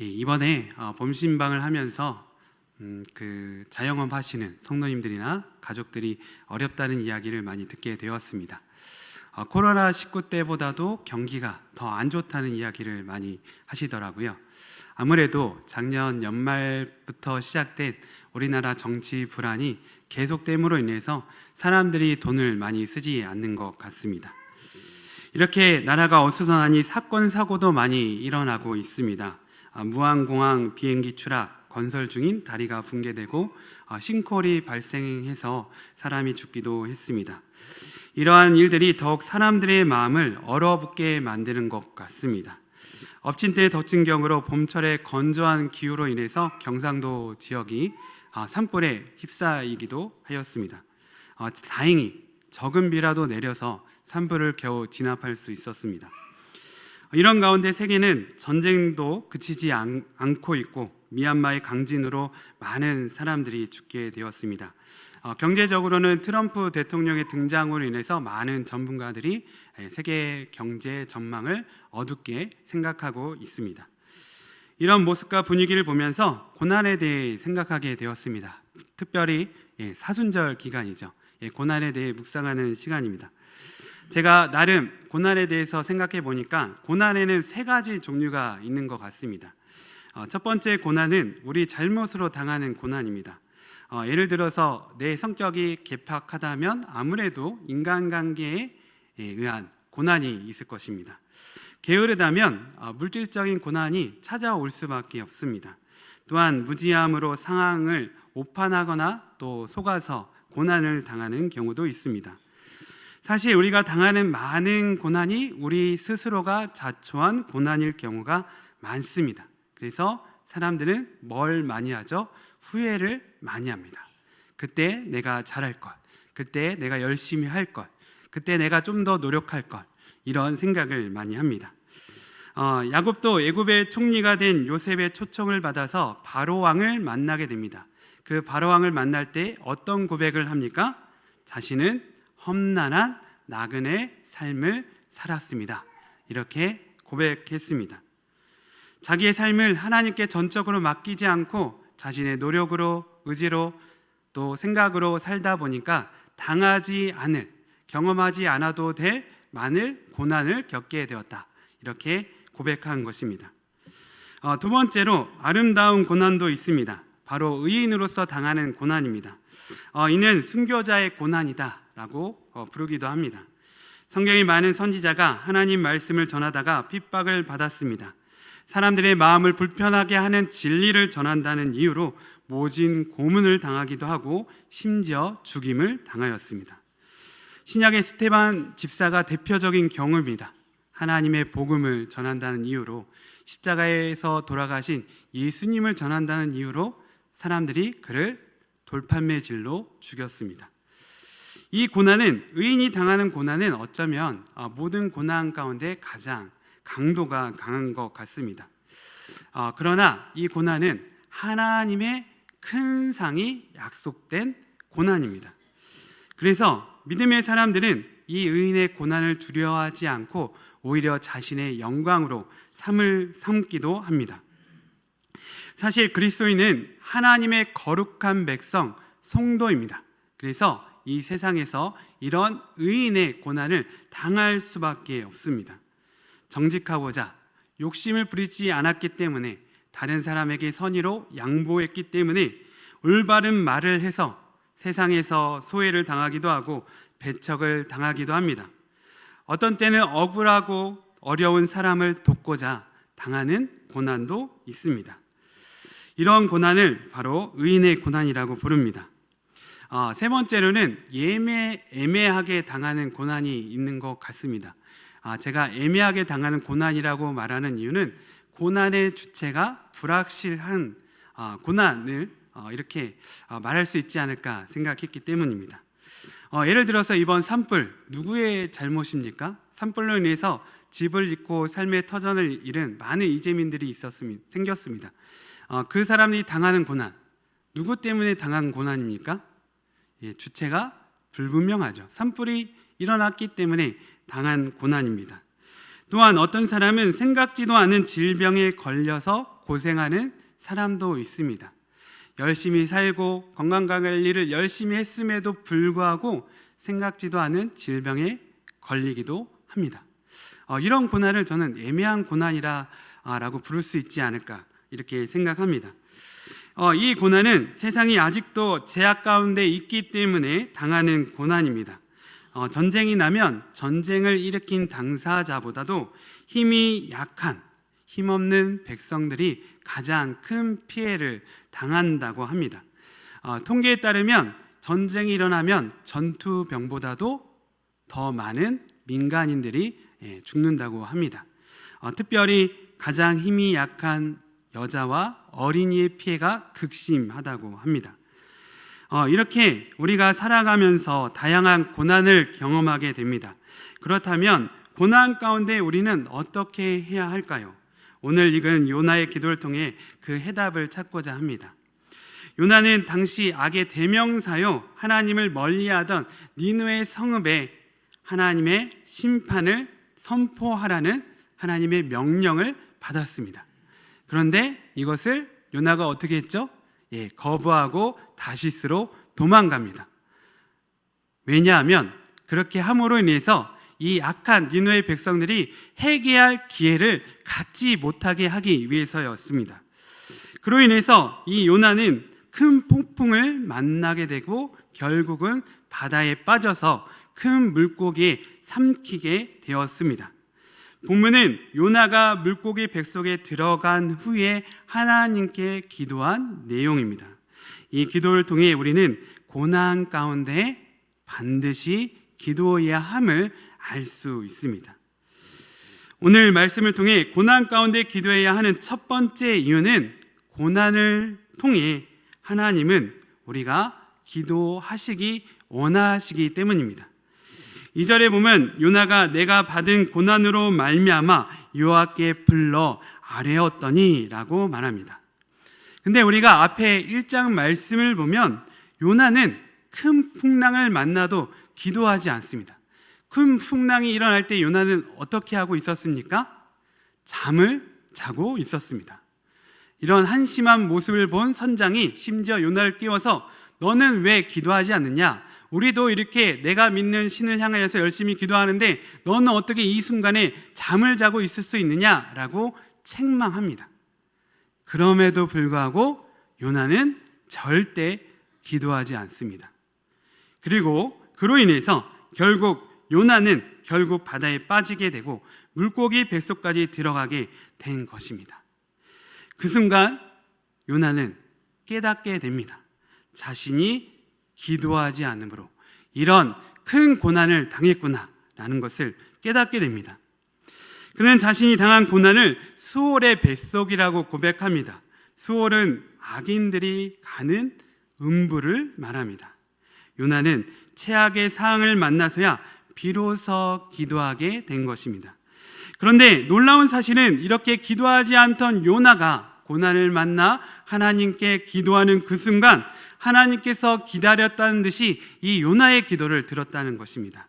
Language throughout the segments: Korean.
예, 이번에 어, 봄신방을 하면서 음, 그 자영업 하시는 성도님들이나 가족들이 어렵다는 이야기를 많이 듣게 되었습니다. 어, 코로나 19 때보다도 경기가 더 안 좋다는 이야기를 많이 하시더라고요. 아무래도 작년 연말부터 시작된 우리나라 정치 불안이 계속됨으로 인해서 사람들이 돈을 많이 쓰지 않는 것 같습니다. 이렇게 나라가 어수선하니 사건 사고도 많이 일어나고 있습니다. 아, 무항공항 비행기 추락, 건설 중인 다리가 붕괴되고 아, 싱크홀이 발생해서 사람이 죽기도 했습니다. 이러한 일들이 더욱 사람들의 마음을 얼어붙게 만드는 것 같습니다. 엎친 때 덮친 경으로 봄철의 건조한 기후로 인해서 경상도 지역이 아, 산불에 휩싸이기도 하였습니다. 아, 다행히 적은 비라도 내려서 산불을 겨우 진압할 수 있었습니다. 이런 가운데 세계는 전쟁도 그치지 않, 않고 있고 미얀마의 강진으로 많은 사람들이 죽게 되었습니다. 어, 경제적으로는 트럼프 대통령의 등장으로 인해서 많은 전문가들이 에, 세계 경제 전망을 어둡게 생각하고 있습니다. 이런 모습과 분위기를 보면서 고난에 대해 생각하게 되었습니다. 특별히 예, 사순절 기간이죠. 예, 고난에 대해 묵상하는 시간입니다. 제가 나름 고난에 대해서 생각해 보니까 고난에는 세 가지 종류가 있는 것 같습니다. 어, 첫 번째 고난은 우리 잘못으로 당하는 고난입니다. 어, 예를 들어서 내 성격이 개팍하다면 아무래도 인간관계에 의한 고난이 있을 것입니다. 게으르다면 어, 물질적인 고난이 찾아올 수밖에 없습니다. 또한 무지함으로 상황을 오판하거나 또 속아서 고난을 당하는 경우도 있습니다. 사실 우리가 당하는 많은 고난이 우리 스스로가 자초한 고난일 경우가 많습니다. 그래서 사람들은 뭘 많이 하죠? 후회를 많이 합니다. 그때 내가 잘할 것, 그때 내가 열심히 할 것, 그때 내가 좀 더 노력할 것, 이런 생각을 많이 합니다. 어, 야곱도 애굽의 총리가 된 요셉의 초청을 받아서 바로 왕을 만나게 됩니다. 그 바로 왕을 만날 때 어떤 고백을 합니까? 자신은 험난한 나그네 삶을 살았습니다. 이렇게 고백했습니다. 자기의 삶을 하나님께 전적으로 맡기지 않고 자신의 노력으로 의지로 또 생각으로 살다 보니까 당하지 않을 경험하지 않아도 될 많은 고난을 겪게 되었다. 이렇게 고백한 것입니다. 어, 두 번째로 아름다운 고난도 있습니다. 바로 의인으로서 당하는 고난입니다. 어, 이는 순교자의 고난이다라고 어, 부르기도 합니다. 성경이 많은 선지자가 하나님 말씀을 전하다가 핍박을 받았습니다. 사람들의 마음을 불편하게 하는 진리를 전한다는 이유로 모진 고문을 당하기도 하고 심지어 죽임을 당하였습니다. 신약의 스테반 집사가 대표적인 경우입니다. 하나님의 복음을 전한다는 이유로 십자가에서 돌아가신 예수님을 전한다는 이유로 사람들이 그를 돌판매질로 죽였습니다. 이 고난은 의인이 당하는 고난은 어쩌면 어, 모든 고난 가운데 가장 강도가 강한 것 같습니다. 어, 그러나 이 고난은 하나님의 큰 상이 약속된 고난입니다. 그래서 믿음의 사람들은 이 의인의 고난을 두려워하지 않고 오히려 자신의 영광으로 삼을 삼기도 합니다. 사실 그리스도인은 하나님의 거룩한 백성 성도입니다. 그래서 이 세상에서 이런 의인의 고난을 당할 수밖에 없습니다. 정직하고자 욕심을 부리지 않았기 때문에 다른 사람에게 선의로 양보했기 때문에 올바른 말을 해서 세상에서 소외를 당하기도 하고 배척을 당하기도 합니다. 어떤 때는 억울하고 어려운 사람을 돕고자 당하는 고난도 있습니다. 이런 고난을 바로 의인의 고난이라고 부릅니다. 어, 세 번째로는 예매, 애매하게 당하는 고난이 있는 것 같습니다. 아, 제가 애매하게 당하는 고난이라고 말하는 이유는 고난의 주체가 불확실한 아, 고난을 어, 이렇게 어, 말할 수 있지 않을까 생각했기 때문입니다. 어, 예를 들어서 이번 산불 누구의 잘못입니까? 산불로 인해서 집을 잃고 삶의 터전을 잃은 많은 이재민들이 있었습니다. 생겼습니다. 어, 그 사람이 당하는 고난 누구 때문에 당한 고난입니까? 예, 주체가 불분명하죠. 산불이 일어났기 때문에 당한 고난입니다. 또한 어떤 사람은 생각지도 않은 질병에 걸려서 고생하는 사람도 있습니다. 열심히 살고 건강 관리를 열심히 했음에도 불구하고 생각지도 않은 질병에 걸리기도 합니다. 어, 이런 고난을 저는 애매한 고난이라고 부를 수 있지 않을까 이렇게 생각합니다. 어, 이 고난은 세상이 아직도 제약 가운데 있기 때문에 당하는 고난입니다. 어, 전쟁이 나면 전쟁을 일으킨 당사자보다도 힘이 약한 힘없는 백성들이 가장 큰 피해를 당한다고 합니다. 어, 통계에 따르면 전쟁이 일어나면 전투병보다도 더 많은 민간인들이 예, 죽는다고 합니다. 어, 특별히 가장 힘이 약한 여자와 어린이의 피해가 극심하다고 합니다. 어, 이렇게 우리가 살아가면서 다양한 고난을 경험하게 됩니다. 그렇다면 고난 가운데 우리는 어떻게 해야 할까요? 오늘 읽은 요나의 기도를 통해 그 해답을 찾고자 합니다. 요나는 당시 악의 대명사요 하나님을 멀리하던 니누의 성읍에 하나님의 심판을 선포하라는 하나님의 명령을 받았습니다. 그런데 이것을 요나가 어떻게 했죠? 예, 거부하고 다시스로 도망갑니다. 왜냐하면 그렇게 함으로 인해서 이 악한 니누의 백성들이 회개할 기회를 갖지 못하게 하기 위해서였습니다. 그로 인해서 이 요나는 큰 폭풍을 만나게 되고 결국은 바다에 빠져서 큰 물고기에 삼키게 되었습니다. 본문은 요나가 물고기 뱃속에 들어간 후에 하나님께 기도한 내용입니다. 이 기도를 통해 우리는 고난 가운데 반드시 기도해야 함을 알 수 있습니다. 오늘 말씀을 통해 고난 가운데 기도해야 하는 첫 번째 이유는 고난을 통해 하나님은 우리가 기도하시기 원하시기 때문입니다. 2절에 보면 요나가 내가 받은 고난으로 말미암아 여호와께 불러 아뢰었더니라고 말합니다. 근데 우리가 앞에 1장 말씀을 보면 요나는 큰 풍랑을 만나도 기도하지 않습니다. 큰 풍랑이 일어날 때 요나는 어떻게 하고 있었습니까? 잠을 자고 있었습니다. 이런 한심한 모습을 본 선장이 심지어 요나를 깨워서 너는 왜 기도하지 않느냐? 우리도 이렇게 내가 믿는 신을 향하여서 열심히 기도하는데 너는 어떻게 이 순간에 잠을 자고 있을 수 있느냐라고 책망합니다. 그럼에도 불구하고 요나는 절대 기도하지 않습니다. 그리고 그로 인해서 결국 요나는 결국 바다에 빠지게 되고 물고기 뱃속까지 들어가게 된 것입니다. 그 순간 요나는 깨닫게 됩니다. 자신이 기도하지 않으므로 이런 큰 고난을 당했구나라는 것을 깨닫게 됩니다. 그는 자신이 당한 고난을 수월의 뱃속이라고 고백합니다. 수월은 악인들이 가는 음부를 말합니다. 요나는 최악의 상황을 만나서야 비로소 기도하게 된 것입니다. 그런데 놀라운 사실은 이렇게 기도하지 않던 요나가 고난을 만나 하나님께 기도하는 그 순간 하나님께서 기다렸다는 듯이 이 요나의 기도를 들었다는 것입니다.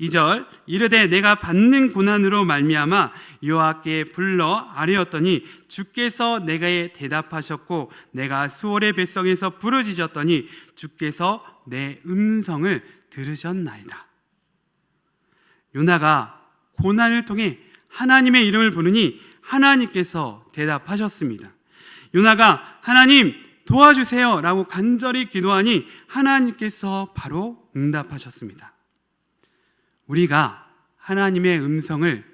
2절 이르되 내가 받는 고난으로 말미암아 여호와께 불러 아뢰었더니 주께서 내게 대답하셨고 내가 수월의 뱃속에서 부르짖었더니 주께서 내 음성을 들으셨나이다. 요나가 고난을 통해 하나님의 이름을 부르니 하나님께서 대답하셨습니다. 요나가 하나님 도와주세요 라고 간절히 기도하니 하나님께서 바로 응답하셨습니다. 우리가 하나님의 음성을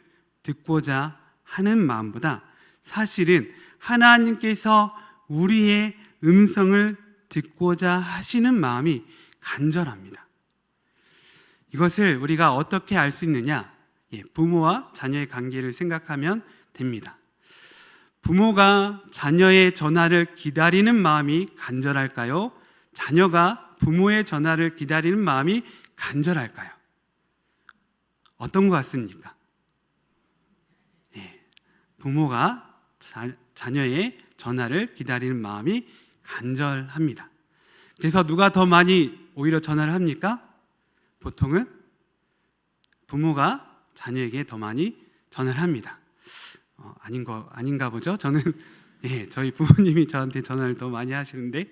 듣고자 하는 마음보다 사실은 하나님께서 우리의 음성을 듣고자 하시는 마음이 간절합니다. 이것을 우리가 어떻게 알 수 있느냐? 예, 부모와 자녀의 관계를 생각하면 됩니다. 부모가 자녀의 전화를 기다리는 마음이 간절할까요? 자녀가 부모의 전화를 기다리는 마음이 간절할까요? 어떤 것 같습니까? 예, 부모가 자, 자녀의 전화를 기다리는 마음이 간절합니다. 그래서 누가 더 많이 오히려 전화를 합니까? 보통은 부모가 자녀에게 더 많이 전화를 합니다. 어, 아닌 거 아닌가 보죠. 저는 예, 저희 부모님이 저한테 전화를 더 많이 하시는데,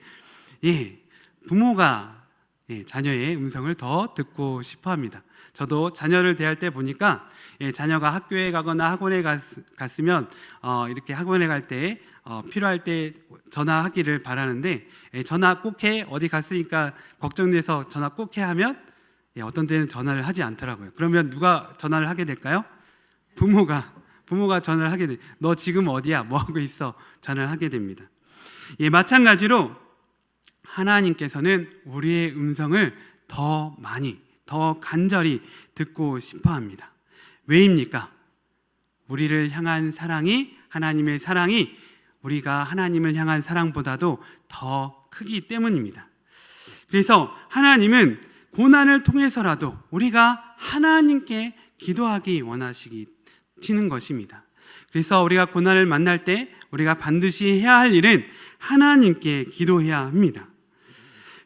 예, 부모가 예, 자녀의 음성을 더 듣고 싶어 합니다. 저도 자녀를 대할 때 보니까 예, 자녀가 학교에 가거나 학원에 갔, 갔으면 어, 이렇게 학원에 갈때 어, 필요할 때 전화하기를 바라는데 예, 전화 꼭 해 어디 갔으니까 걱정돼서 전화 꼭 해 하면 예, 어떤 때는 전화를 하지 않더라고요. 그러면 누가 전화를 하게 될까요? 부모가 부모가 전화를 하게 돼. 너 지금 어디야? 뭐 하고 있어? 전화를 하게 됩니다. 예, 마찬가지로 하나님께서는 우리의 음성을 더 많이, 더 간절히 듣고 싶어 합니다. 왜입니까? 우리를 향한 사랑이, 하나님의 사랑이 우리가 하나님을 향한 사랑보다도 더 크기 때문입니다. 그래서 하나님은 고난을 통해서라도 우리가 하나님께 기도하기 원하시기 튀는 것입니다. 그래서 우리가 고난을 만날 때 우리가 반드시 해야 할 일은 하나님께 기도해야 합니다.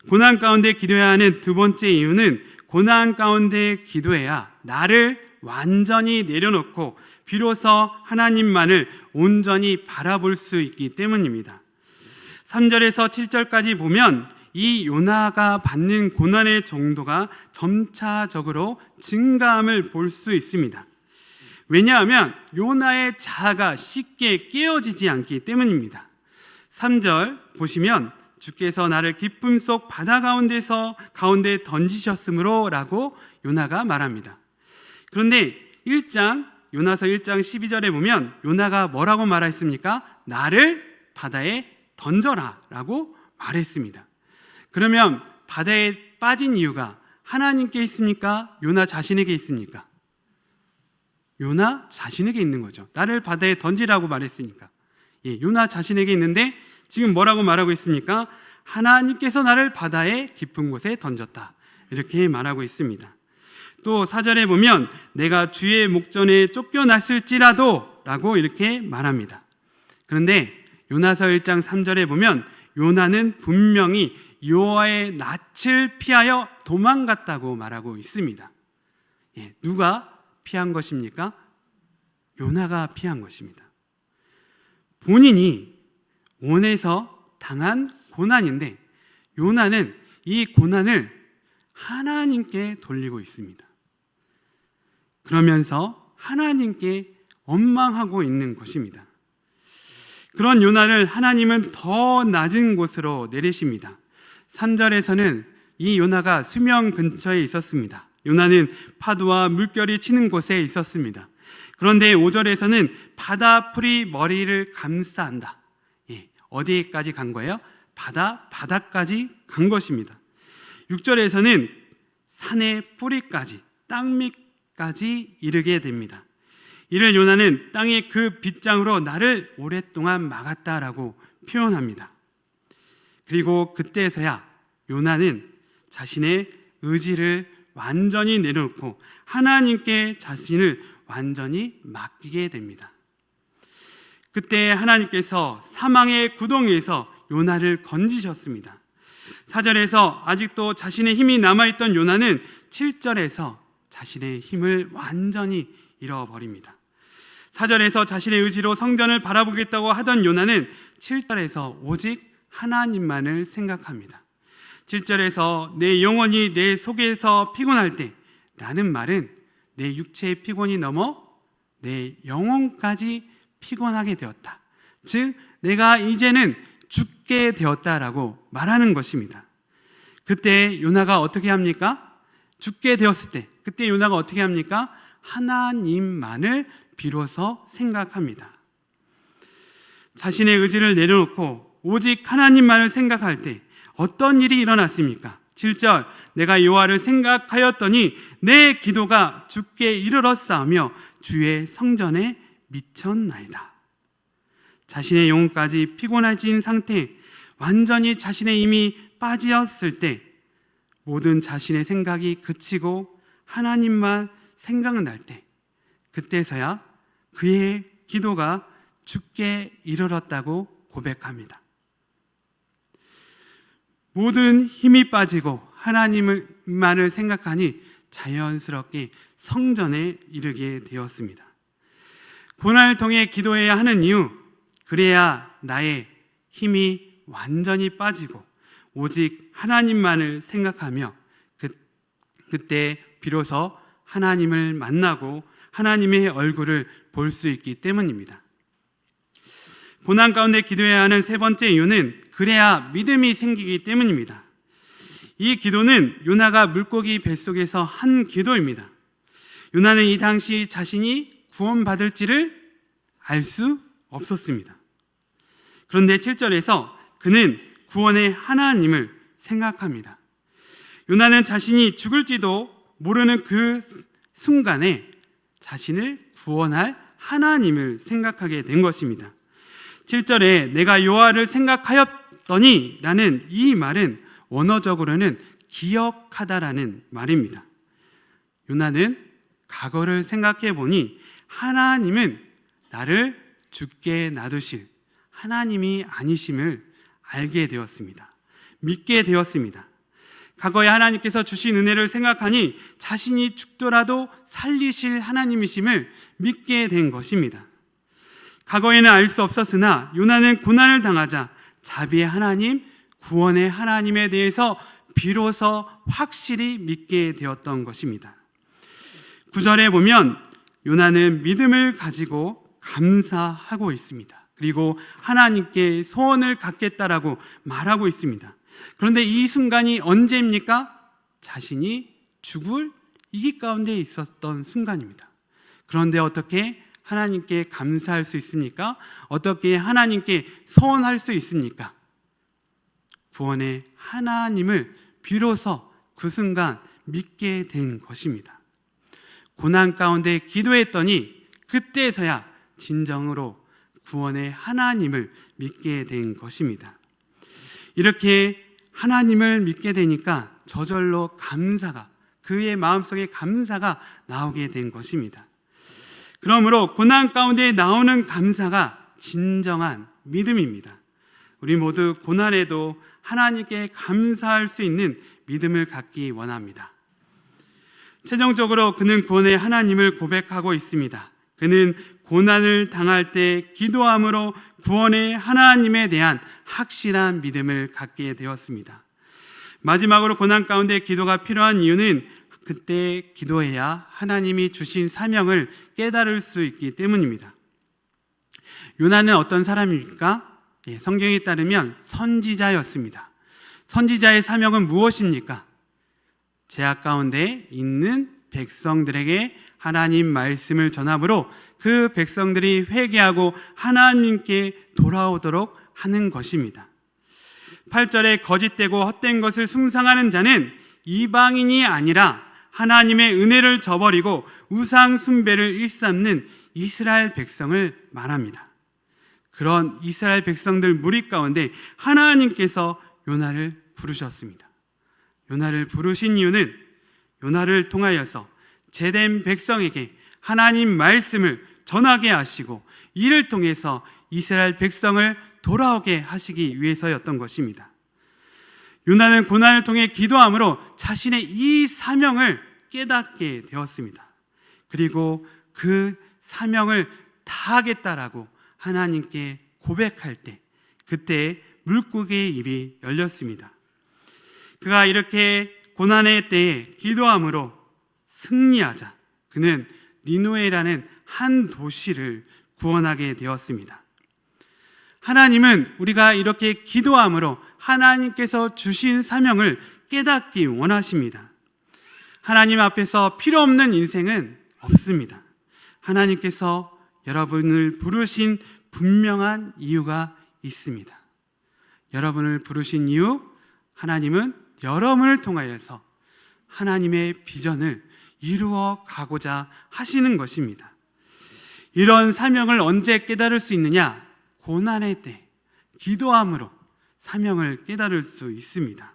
고난 가운데 기도해야 하는 두 번째 이유는 고난 가운데 기도해야 나를 완전히 내려놓고 비로소 하나님만을 온전히 바라볼 수 있기 때문입니다. 3절에서 7절까지 보면 이 요나가 받는 고난의 정도가 점차적으로 증가함을 볼 수 있습니다. 왜냐하면 요나의 자아가 쉽게 깨어지지 않기 때문입니다. 3절 보시면 주께서 나를 기쁨 속 바다 가운데서 가운데 던지셨으므로라고 요나가 말합니다. 그런데 1장 요나서 1장 12절에 보면 요나가 뭐라고 말했습니까? 나를 바다에 던져라라고 말했습니다. 그러면 바다에 빠진 이유가 하나님께 있습니까? 요나 자신에게 있습니까? 요나 자신에게 있는 거죠. 나를 바다에 던지라고 말했으니까. 예, 요나 자신에게 있는데 지금 뭐라고 말하고 있습니까? 하나님께서 나를 바다의 깊은 곳에 던졌다. 이렇게 말하고 있습니다. 또 사절에 보면 내가 주의 목전에 쫓겨났을지라도 라고 이렇게 말합니다. 그런데 요나서 1장 3절에 보면 요나는 분명히 여호와의 낯을 피하여 도망갔다고 말하고 있습니다. 예, 누가 피한 것입니까? 요나가 피한 것입니다. 본인이 원해서 당한 고난인데 요나는 이 고난을 하나님께 돌리고 있습니다. 그러면서 하나님께 원망하고 있는 것입니다. 그런 요나를 하나님은 더 낮은 곳으로 내리십니다. 3절에서는 이 요나가 수명 근처에 있었습니다. 요나는 파도와 물결이 치는 곳에 있었습니다. 그런데 5절에서는 바다 풀이 머리를 감싸한다. 예, 어디까지 간 거예요? 바다 바다까지 간 것입니다. 6절에서는 산의 뿌리까지 땅 밑까지 이르게 됩니다. 이를 요나는 땅의 그 빗장으로 나를 오랫동안 막았다라고 표현합니다. 그리고 그때서야 요나는 자신의 의지를 완전히 내려놓고 하나님께 자신을 완전히 맡기게 됩니다. 그때 하나님께서 사망의 구덩이에서 요나를 건지셨습니다. 4절에서 아직도 자신의 힘이 남아있던 요나는 7절에서 자신의 힘을 완전히 잃어버립니다. 4절에서 자신의 의지로 성전을 바라보겠다고 하던 요나는 7절에서 오직 하나님만을 생각합니다. 7절에서 내 영혼이 내 속에서 피곤할 때 라는 말은 내 육체의 피곤이 넘어 내 영혼까지 피곤하게 되었다. 즉, 내가 이제는 죽게 되었다라고 말하는 것입니다. 그때 요나가 어떻게 합니까? 죽게 되었을 때, 그때 요나가 어떻게 합니까? 하나님만을 비로소 생각합니다. 자신의 의지를 내려놓고 오직 하나님만을 생각할 때 어떤 일이 일어났습니까? 7절 내가 여호와를 생각하였더니 내 기도가 주께 이르렀사며 주의 성전에 미쳤나이다. 자신의 영혼까지 피곤해진 상태, 완전히 자신의 힘이 빠지었을 때 모든 자신의 생각이 그치고 하나님만 생각날 때 그때서야 그의 기도가 주께 이르렀다고 고백합니다. 모든 힘이 빠지고 하나님만을 생각하니 자연스럽게 성전에 이르게 되었습니다. 고난을 통해 기도해야 하는 이유, 그래야 나의 힘이 완전히 빠지고 오직 하나님만을 생각하며 그, 그때 비로소 하나님을 만나고 하나님의 얼굴을 볼 수 있기 때문입니다. 고난 가운데 기도해야 하는 세 번째 이유는 그래야 믿음이 생기기 때문입니다. 이 기도는 요나가 물고기 뱃속에서 한 기도입니다. 요나는 이 당시 자신이 구원받을지를 알 수 없었습니다. 그런데 7절에서 그는 구원의 하나님을 생각합니다. 요나는 자신이 죽을지도 모르는 그 순간에 자신을 구원할 하나님을 생각하게 된 것입니다. 7절에 내가 요하를 생각하였 더니 라는 이 말은 원어적으로는 기억하다라는 말입니다. 요나는 과거를 생각해 보니 하나님은 나를 죽게 놔두실 하나님이 아니심을 알게 되었습니다. 믿게 되었습니다. 과거에 하나님께서 주신 은혜를 생각하니 자신이 죽더라도 살리실 하나님이심을 믿게 된 것입니다. 과거에는 알 수 없었으나 요나는 고난을 당하자 자비의 하나님, 구원의 하나님에 대해서 비로소 확실히 믿게 되었던 것입니다. 구절에 보면 요나는 믿음을 가지고 감사하고 있습니다. 그리고 하나님께 소원을 갖겠다라고 말하고 있습니다. 그런데 이 순간이 언제입니까? 자신이 죽을 이기 가운데 있었던 순간입니다. 그런데 어떻게 하나님께 감사할 수 있습니까? 어떻게 하나님께 소원할 수 있습니까? 구원의 하나님을 비로소 그 순간 믿게 된 것입니다. 고난 가운데 기도했더니 그때서야 진정으로 구원의 하나님을 믿게 된 것입니다. 이렇게 하나님을 믿게 되니까 저절로 감사가 그의 마음속에 감사가 나오게 된 것입니다. 그러므로 고난 가운데 나오는 감사가 진정한 믿음입니다. 우리 모두 고난에도 하나님께 감사할 수 있는 믿음을 갖기 원합니다. 최종적으로 그는 구원의 하나님을 고백하고 있습니다. 그는 고난을 당할 때 기도함으로 구원의 하나님에 대한 확실한 믿음을 갖게 되었습니다. 마지막으로 고난 가운데 기도가 필요한 이유는 그때 기도해야 하나님이 주신 사명을 깨달을 수 있기 때문입니다. 요나는 어떤 사람입니까? 예, 성경에 따르면 선지자였습니다. 선지자의 사명은 무엇입니까? 제약 가운데 있는 백성들에게 하나님 말씀을 전함으로 그 백성들이 회개하고 하나님께 돌아오도록 하는 것입니다. 8절에 거짓되고 헛된 것을 숭상하는 자는 이방인이 아니라 하나님의 은혜를 저버리고 우상 숭배를 일삼는 이스라엘 백성을 말합니다. 그런 이스라엘 백성들 무리 가운데 하나님께서 요나를 부르셨습니다. 요나를 부르신 이유는 요나를 통하여서 제된 백성에게 하나님 말씀을 전하게 하시고 이를 통해서 이스라엘 백성을 돌아오게 하시기 위해서였던 것입니다. 요나는 고난을 통해 기도함으로 자신의 이 사명을 깨닫게 되었습니다. 그리고 그 사명을 다하겠다라고 하나님께 고백할 때 그때 물고기의 입이 열렸습니다. 그가 이렇게 고난의 때에 기도함으로 승리하자 그는 니누에라는 한 도시를 구원하게 되었습니다. 하나님은 우리가 이렇게 기도함으로 하나님께서 주신 사명을 깨닫기 원하십니다. 하나님 앞에서 필요 없는 인생은 없습니다. 하나님께서 여러분을 부르신 분명한 이유가 있습니다. 여러분을 부르신 이유, 하나님은 여러분을 통하여서 하나님의 비전을 이루어 가고자 하시는 것입니다. 이런 사명을 언제 깨달을 수 있느냐? 고난의 때, 기도함으로 사명을 깨달을 수 있습니다.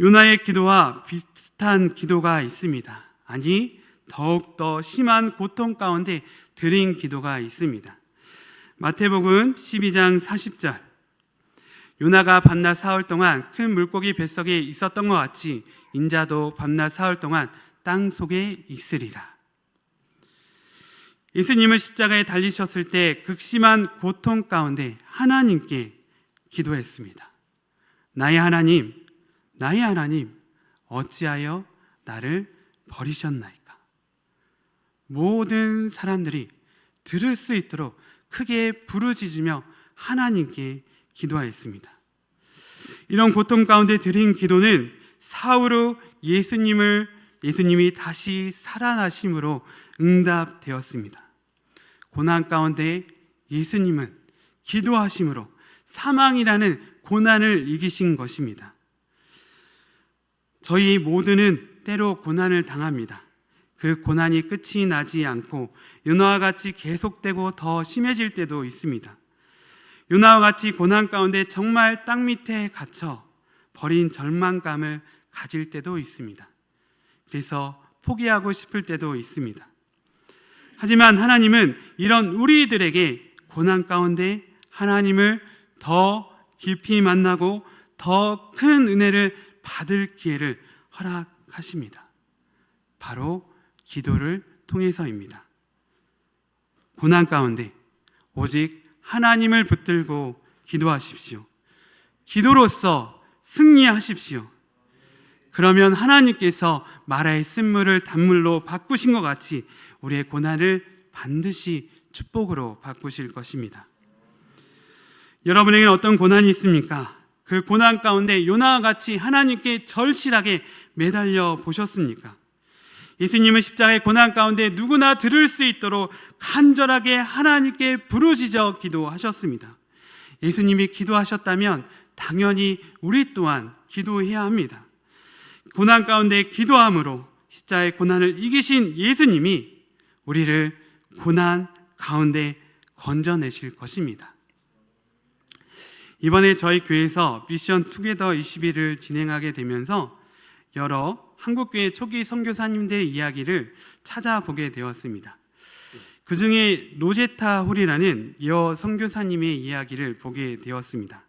요나의 기도와 비슷한 기도가 있습니다. 아니, 더욱더 심한 고통 가운데 드린 기도가 있습니다. 마태복음 12장 40절. 요나가 밤낮 사흘 동안 큰 물고기 뱃속에 있었던 것 같이 인자도 밤낮 사흘 동안 땅 속에 있으리라. 예수님은 십자가에 달리셨을 때 극심한 고통 가운데 하나님께 기도했습니다. 나의 하나님, 나의 하나님, 어찌하여 나를 버리셨나이까? 모든 사람들이 들을 수 있도록 크게 부르짖으며 하나님께 기도하였습니다. 이런 고통 가운데 드린 기도는 사후로 예수님을 예수님이 다시 살아나심으로 응답되었습니다. 고난 가운데 예수님은 기도하심으로 사망이라는 고난을 이기신 것입니다. 저희 모두는 때로 고난을 당합니다. 그 고난이 끝이 나지 않고 요나와 같이 계속되고 더 심해질 때도 있습니다. 요나와 같이 고난 가운데 정말 땅 밑에 갇혀 버린 절망감을 가질 때도 있습니다. 그래서 포기하고 싶을 때도 있습니다. 하지만 하나님은 이런 우리들에게 고난 가운데 하나님을 더 깊이 만나고 더 큰 은혜를 받을 기회를 허락하십니다. 바로 기도를 통해서입니다. 고난 가운데 오직 하나님을 붙들고 기도하십시오. 기도로서 승리하십시오. 그러면 하나님께서 마라의 쓴물을 단물로 바꾸신 것 같이 우리의 고난을 반드시 축복으로 바꾸실 것입니다. 여러분에게는 어떤 고난이 있습니까? 그 고난 가운데 요나와 같이 하나님께 절실하게 매달려 보셨습니까? 예수님은 십자가의 고난 가운데 누구나 들을 수 있도록 간절하게 하나님께 부르짖어 기도하셨습니다. 예수님이 기도하셨다면 당연히 우리 또한 기도해야 합니다. 고난 가운데 기도함으로 십자의 고난을 이기신 예수님이 우리를 고난 가운데 건져내실 것입니다. 이번에 저희 교회에서 미션 투게더 21을 진행하게 되면서 여러 한국교회 초기 선교사님들의 이야기를 찾아보게 되었습니다. 그 중에 로제타 홀이라는 여 선교사님의 이야기를 보게 되었습니다.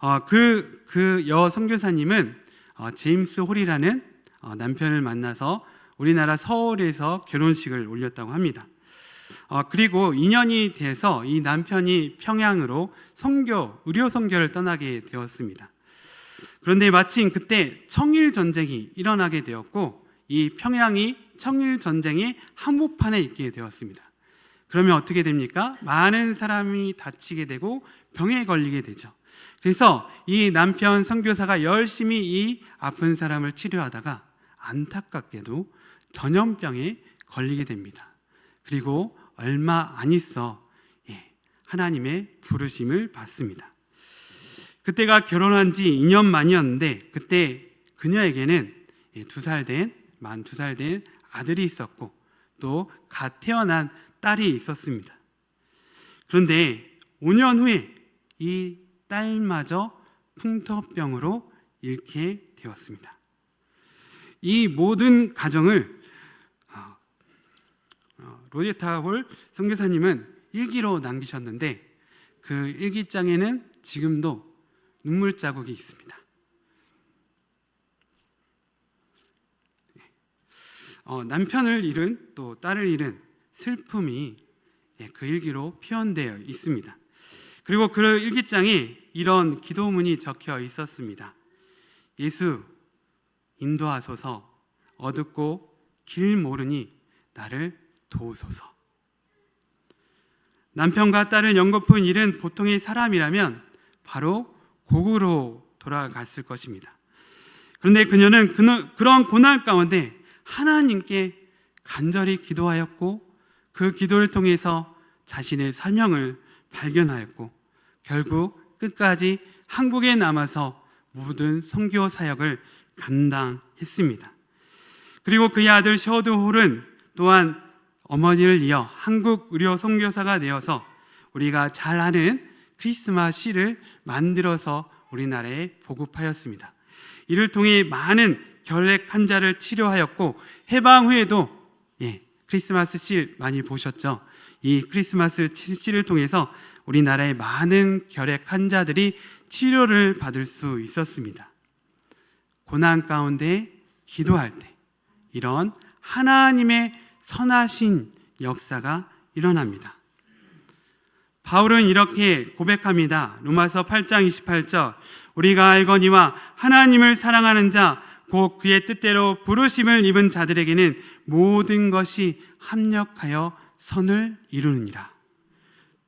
어, 그, 그 여 선교사님은 어, 제임스 홀이라는 어, 남편을 만나서 우리나라 서울에서 결혼식을 올렸다고 합니다. 어, 그리고 2년이 돼서 이 남편이 평양으로 선교, 의료 선교를 떠나게 되었습니다. 그런데 마침 그때 청일 전쟁이 일어나게 되었고 이 평양이 청일 전쟁의 한복판에 있게 되었습니다. 그러면 어떻게 됩니까? 많은 사람이 다치게 되고 병에 걸리게 되죠. 그래서 이 남편 선교사가 열심히 이 아픈 사람을 치료하다가 안타깝게도 전염병에 걸리게 됩니다. 그리고 얼마 안 있어 예, 하나님의 부르심을 받습니다. 그때가 결혼한 지 2년 만이었는데 그때 그녀에게는 예, 두살 된, 만 두 살 된 아들이 있었고 또 갓 태어난 딸이 있었습니다. 그런데 5년 후에 이 딸마저 풍토병으로 잃게 되었습니다. 이 모든 가정을 로제타 홀 선교사님은 일기로 남기셨는데 그 일기장에는 지금도 눈물 자국이 있습니다. 어, 남편을 잃은 또 딸을 잃은 슬픔이 예, 그 일기로 표현되어 있습니다. 그리고 그 일기장에 이런 기도문이 적혀 있었습니다. 예수 인도하소서 어둡고 길 모르니 나를 도우소서. 남편과 딸을 연거푸 일은 보통의 사람이라면 바로 고국으로 돌아갔을 것입니다. 그런데 그녀는 그런 고난 가운데 하나님께 간절히 기도하였고 그 기도를 통해서 자신의 사명을 발견하였고 결국 끝까지 한국에 남아서 모든 선교 사역을 감당했습니다. 그리고 그의 아들 셔드 홀은 또한 어머니를 이어 한국 의료 선교사가 되어서 우리가 잘 아는 크리스마스 시를 만들어서 우리나라에 보급하였습니다. 이를 통해 많은 결핵 환자를 치료하였고 해방 후에도 예, 크리스마스 실 많이 보셨죠? 이 크리스마스 실을 통해서 우리나라의 많은 결핵 환자들이 치료를 받을 수 있었습니다. 고난 가운데 기도할 때 이런 하나님의 선하신 역사가 일어납니다. 바울은 이렇게 고백합니다. 로마서 8장 28절. 우리가 알거니와 하나님을 사랑하는 자, 곧 그의 뜻대로 부르심을 입은 자들에게는 모든 것이 합력하여 선을 이루느니라.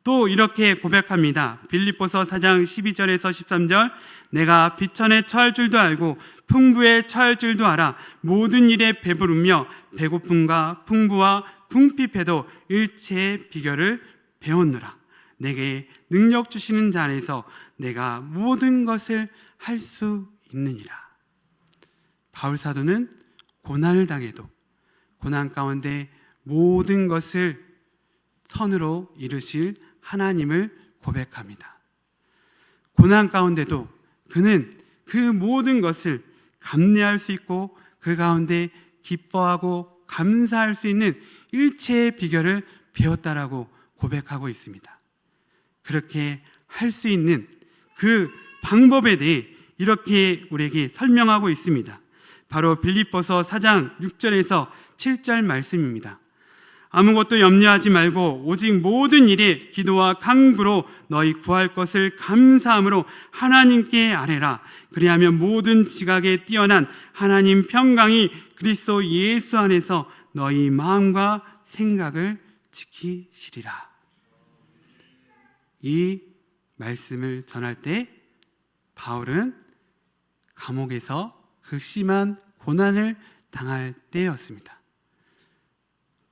또 이렇게 고백합니다. 빌립보서 4장 12절에서 13절 내가 비천에 처할 줄도 알고 풍부에 처할 줄도 알아 모든 일에 배부르며 배고픔과 풍부와 궁핍해도 일체의 비결을 배웠노라. 내게 능력 주시는 자 안에서 내가 모든 것을 할 수 있느니라. 바울 사도는 고난을 당해도 고난 가운데 모든 것을 선으로 이루실 하나님을 고백합니다. 고난 가운데도 그는 그 모든 것을 감내할 수 있고 그 가운데 기뻐하고 감사할 수 있는 일체의 비결을 배웠다라고 고백하고 있습니다. 그렇게 할 수 있는 그 방법에 대해 이렇게 우리에게 설명하고 있습니다. 바로 빌립보서 4장 6절에서 7절 말씀입니다. 아무것도 염려하지 말고 오직 모든 일에 기도와 강구로 너희 구할 것을 감사함으로 하나님께 아뢰라. 그리하면 모든 지각에 뛰어난 하나님 평강이 그리스도 예수 안에서 너희 마음과 생각을 지키시리라. 이 말씀을 전할 때 바울은 감옥에서 극심한 고난을 당할 때였습니다.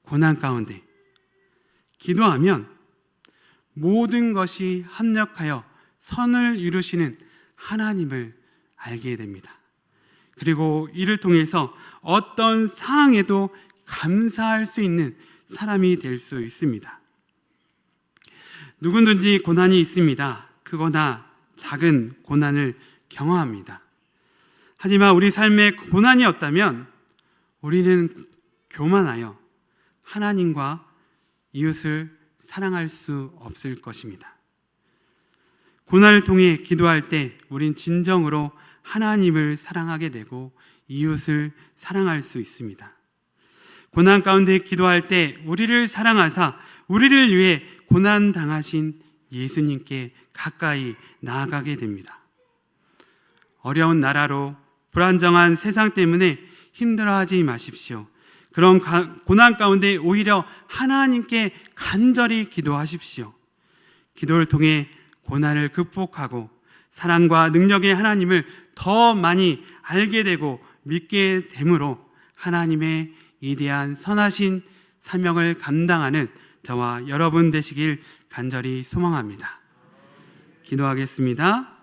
고난 가운데 기도하면 모든 것이 합력하여 선을 이루시는 하나님을 알게 됩니다. 그리고 이를 통해서 어떤 상황에도 감사할 수 있는 사람이 될 수 있습니다. 누구든지 고난이 있습니다. 크거나 작은 고난을 경험합니다. 하지만 우리 삶에 고난이 없다면 우리는 교만하여 하나님과 이웃을 사랑할 수 없을 것입니다. 고난을 통해 기도할 때 우린 진정으로 하나님을 사랑하게 되고 이웃을 사랑할 수 있습니다. 고난 가운데 기도할 때 우리를 사랑하사 우리를 위해 고난 당하신 예수님께 가까이 나아가게 됩니다. 어려운 나라로 불안정한 세상 때문에 힘들어하지 마십시오. 그런 고난 가운데 오히려 하나님께 간절히 기도하십시오. 기도를 통해 고난을 극복하고 사랑과 능력의 하나님을 더 많이 알게 되고 믿게 되므로 하나님의 이대한 선하신 사명을 감당하는 저와 여러분 되시길 간절히 소망합니다. 기도하겠습니다.